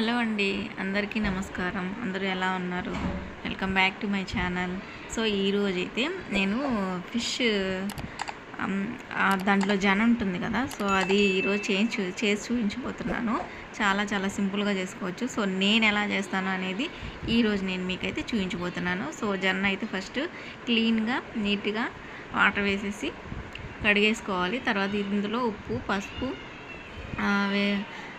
Hello అండి అందరికీ నమస్కారం. అందరూ ఎలా ఉన్నారు? Welcome back to my channel. So ఈరోజు అయితే నేను ఫిష్ దాంట్లో జన ఉంటుంది కదా సో అది ఈరోజు చేంజ్ చేసి చూపించబోతున్నాను. చాలా చాలా సింపుల్గా చేసుకోవచ్చు. సో నేను ఎలా చేస్తాను అనేది ఈరోజు నేను మీకైతే చూపించబోతున్నాను. సో జొన్న అయితే ఫస్ట్ క్లీన్గా నీట్గా వాటర్ వేసేసి కడిగేసుకోవాలి. తర్వాత ఇందులో ఉప్పు పసుపు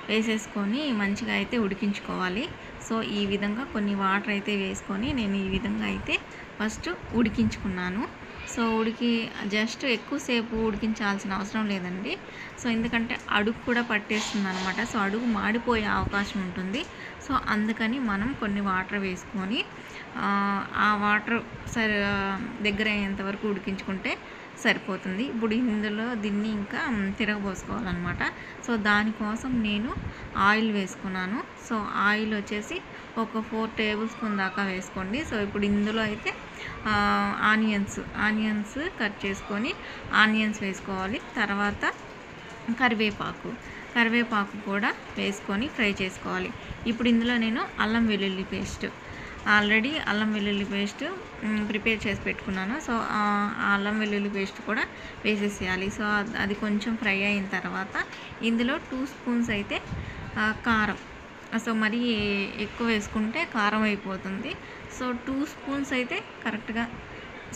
వేసేసుకొని మంచిగా అయితే ఉడికించుకోవాలి. సో ఈ విధంగా కొన్ని వాటర్ అయితే వేసుకొని నేను ఈ విధంగా అయితే ఫస్ట్ ఉడికించుకున్నాను. సో ఉడికి జస్ట్ ఎక్కువసేపు ఉడికించాల్సిన అవసరం లేదండి. సో ఎందుకంటే అడుగు కూడా పట్టేస్తుంది అనమాట సో అడుగు మాడిపోయే అవకాశం ఉంటుంది. సో అందుకని మనం కొన్ని వాటర్ వేసుకొని ఆ, వాటర్ సరే దగ్గర అయ్యేంత వరకు ఉడికించుకుంటే సరిపోతుంది. ఇప్పుడు ఇందులో దీన్ని ఇంకా తిరగబోసుకోవాలన్నమాట. సో దానికోసం నేను ఆయిల్ వేసుకున్నాను. సో ఆయిల్ వచ్చేసి ఒక ఫోర్ టేబుల్ స్పూన్ దాకా వేసుకోండి. సో ఇప్పుడు ఇందులో అయితే ఆనియన్స్ ఆనియన్స్ కట్ చేసుకొని ఆనియన్స్ వేసుకోవాలి. తర్వాత కరివేపాకు కరివేపాకు కూడా వేసుకొని ఫ్రై చేసుకోవాలి. ఇప్పుడు ఇందులో నేను అల్లం వెల్లుల్లి పేస్ట్ ఆల్రెడీ అల్లం వెల్లుల్లి పేస్ట్ ప్రిపేర్ చేసి పెట్టుకున్నాను. సో ఆ అల్లం వెల్లుల్లి పేస్ట్ కూడా వేసేసేయాలి. సో అది కొంచెం ఫ్రై అయిన తర్వాత ఇందులో టూ స్పూన్స్ అయితే కారం. సో మరి ఎక్కువ వేసుకుంటే కారం అయిపోతుంది. సో టూ స్పూన్స్ అయితే కరెక్ట్గా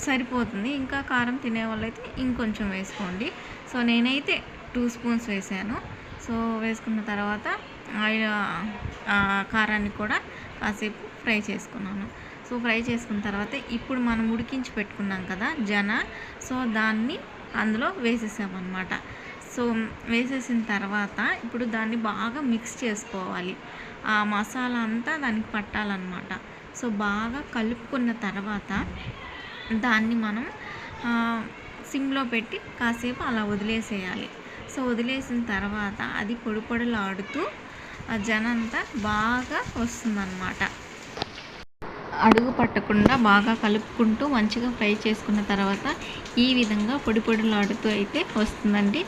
సరిపోతుంది. ఇంకా కారం తినే వాళ్ళైతే ఇంకొంచెం వేసుకోండి. సో నేనైతే టూ స్పూన్స్ వేసాను. సో వేసుకున్న తర్వాత ఆయిల్ ఆ కారాన్ని కూడా కాసేపు ఫ్రై చేసుకున్నాను. సో ఫ్రై చేసుకున్న తర్వాత ఇప్పుడు మనం ఉడికించి పెట్టుకున్నాం కదా జన సో దాన్ని అందులో వేసేసామన్నమాట. సో వేసేసిన తర్వాత ఇప్పుడు దాన్ని బాగా మిక్స్ చేసుకోవాలి. ఆ మసాలా అంతా దానికి పట్టాలన్నమాట. సో బాగా కలుపుకున్న తర్వాత దాన్ని మనం సిమ్లో పెట్టి కాసేపు అలా వదిలేసేయాలి. సో వదిలేసిన తర్వాత అది పొడి పొడిలాడుతూ ఆ జన అంతా బాగా వస్తుందన్నమాట. అడుగు పట్టకుండా బాగా కలుపుకుంటూ మంచిగా ఫ్రై చేసుకున్న తర్వాత ఈ విధంగా పొడి పొడిలాడుతూ అయితే వస్తుందండి.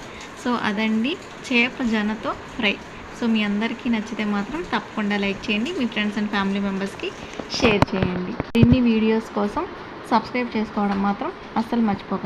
సో అదండి చేప జనతో ఫ్రై. సో మీ అందరికీ నచ్చితే మాత్రం తప్పకుండా లైక్ చేయండి. మీ ఫ్రెండ్స్ అండ్ ఫ్యామిలీ మెంబర్స్కి షేర్ చేయండి. ఇన్ని వీడియోస్ కోసం సబ్స్క్రైబ్ చేసుకోవడం మాత్రం అస్సలు మర్చిపోకండి.